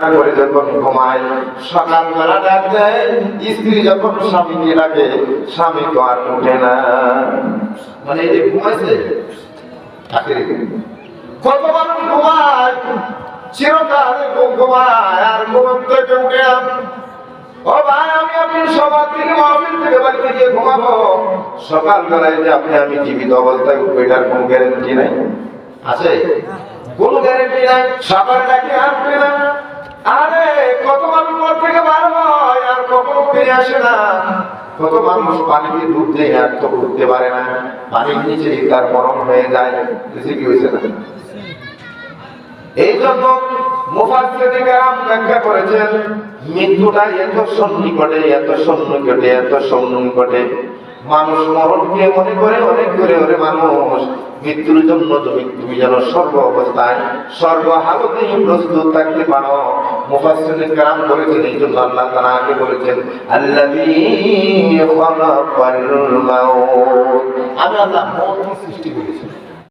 যখন স্ত্রী যখন স্বামী তো আর না। মানে এই যে ঘুমাইছে ঘুমায় আর আপনি সবার ঘুমাবো। সকালবেলায় যে আপনি, আমি জীবিত অবস্থায় উঠবো, এটার কোনো গ্যারেন্টি নাই। আছে? কোনো গ্যারেন্টি নাই। ডাকে আসবে না। আরে কত মানুষ মানুষ পানিতে পারে না। পানির তার মরণ হয়ে যায় এই জন্য ব্যাখ্যা করেছেন, মৃত্যুটা এত সন্নিকটে এত সন্নিকটে এত সন্নিকটে। মানুষ মরণকে মনে করে, অনেক করে ওরে মানুষ। মৃত্যুর জন্য তুমি তুমি যেন সর্ব অবস্থায় সর্ব হালতেই প্রস্তুত থাকতে পারো। মুফাসসিরিন কালাম করেছেন এই জন্য আল্লাহ তাআলা আগে বলেছেন, আল্লাযী খালাকাল মাউত। আমি আল্লাহ মৌত সৃষ্টি করেছি।